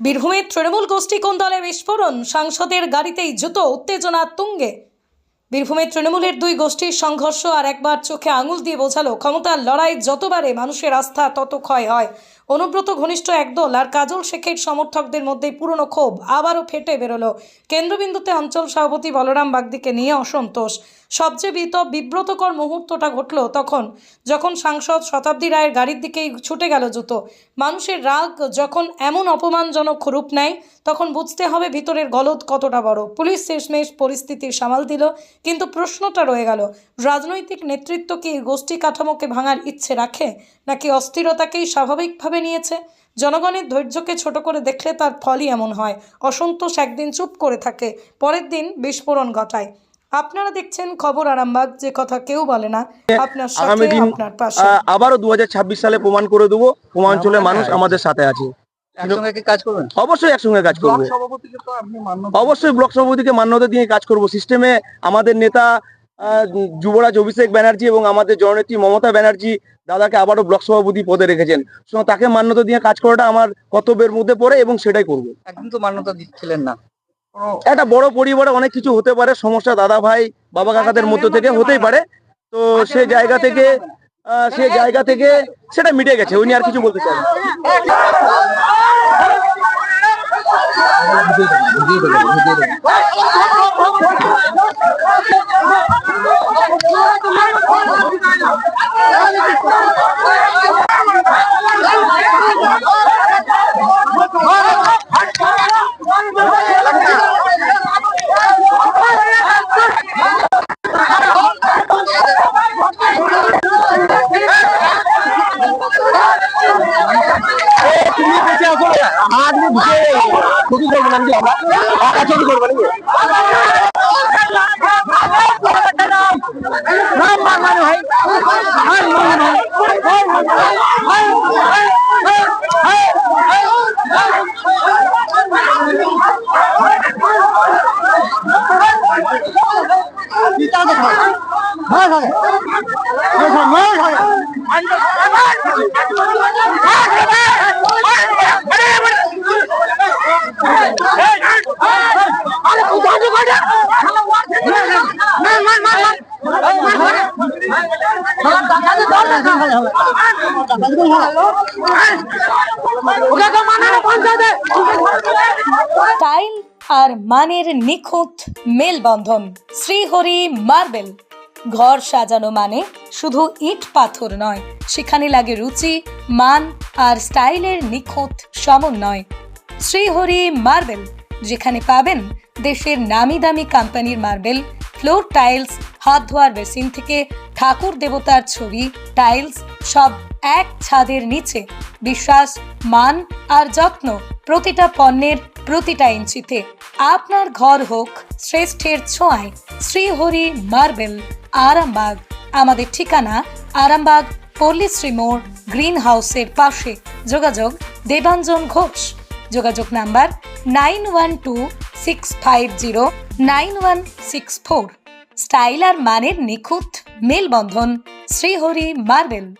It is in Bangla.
বীরভূমের তৃণমূল গোষ্ঠী কোন দলে বিস্ফোরণ? সাংসদের গাড়িতেই জুতো, উত্তেজনা তুঙ্গে। বীরভূমের তৃণমূলের দুই গোষ্ঠীর সংঘর্ষ আর একবার চোখে আঙুল দিয়ে বোঝালো, ক্ষমতার লড়াই যতবারে মানুষের আস্থা তত ক্ষয় হয়। অনুব্রত ঘনিষ্ঠ একদল আর কাজল শেখের সমর্থকদের মধ্যে পুরনো ক্ষোভ আবারও ফেটে বেরোলো। কেন্দ্রবিন্দুতে অঞ্চল সভাপতি বলরাম বাগদিকে নিয়ে অসন্তোষ। সবচেয়ে বিত বিব্রতকর মুহূর্তটা ঘটল তখন, যখন সাংসদ শতাব্দী রায়ের গাড়ির দিকেই ছুটে গেল জুতো। মানুষের রাগ যখন এমন অপমানজনক রূপ নেয়, তখন বুঝতে হবে ভিতরের গলদ কতটা বড়। পুলিশ শেষমেশ পরিস্থিতি সামাল দিল, কিন্তু প্রশ্নটা রয়ে গেল, রাজনৈতিক নেতৃত্ব কি গোষ্ঠী কাঠামোকে ভাঙার ইচ্ছে রাখে, নাকি অস্থিরতাকেই স্বাভাবিকভাবে নিয়েছে। জনগণের ধৈর্যকে ছোট করে দেখলে তার ফলই এমন হয়। অসন্তোষ একদিন চুপ করে থাকে পরের দিন বিস্ফোরণ ঘটায়। আপনারা দেখছেন খবর আরামবাগ যে কথা কেউ বলে না। আপনার সাথে আপনার পাশে। আহ, আবারও দু হাজার ছাব্বিশ সালে প্রমাণ করে দেবো। পূর্বাঞ্চলের মানুষ আমাদের সাথে আছে। একসঙ্গে কাজ করবেন? অবশ্যই একসঙ্গে কাজ করবে। অবশ্যই ব্লক সভাপতিকে মান্যতা দিয়ে কাজ করব। সিস্টেমে আমাদের নেতা যুবরাজ অভিষেক ব্যানার্জি এবং আমাদের জননেত্রী মমতা ব্যানার্জি দাদাকে আবারও ব্লক সভাপতি পদে রেখেছেন সুতরাং তাকে মান্যতা দিয়ে কাজ করাটা আমার কর্তব্যের মধ্যে পড়ে এবং সেটাই করব একদিন তো মান্যতা দিচ্ছিলেন না একটা বড় পরিবারে অনেক কিছু হতে পারে সমস্যা দাদা ভাই বাবা কাকাদের মধ্য থেকে হতেই পারে তো সে জায়গা থেকে সে জায়গা থেকে সেটা মিটে গেছে উনি আর কিছু বলতে চান না। আজকে ঢুকে ক্ষতি করব না আমরা? চুরি করব নাকি? স্টাইল আর মানের নিখুঁত মেলবন্ধন। শ্রীহরি মার্বেল। ঘর সাজানো মানে শুধু ইট পাথর নয়, সেখানে লাগে রুচি, মান আর স্টাইলের নিখুঁত সমন্বয়। শ্রীহরি মার্বেল, যেখানে পাবেন দেশের নামি দামি কোম্পানির মার্বেল, ফ্লোর টাইলস হাত ধোয়ার বেসিন থেকে ঠাকুর দেবতার ছবি, টাইলস সব এক ছাদের নিচে। বিশ্বাস, মান আর যত্ন প্রতিটা পণ্যের প্রতিটা ইঞ্চিতে। আপনার ঘর হোক শ্রেষ্ঠের ছোঁয়ায়, শ্রীহরি মার্বেল। আরামবাগ। আমাদের ঠিকানা আরামবাগ পল্লীশ্রী মোড় গ্রিন হাউসের পাশে। যোগাযোগ দেবাঞ্জন ঘোষ। যোগাযোগ number nine one two six five zero nine one six four. Style আর মানের নিখুঁত মেলবন্ধন, শ্রীহরি মার্বেল।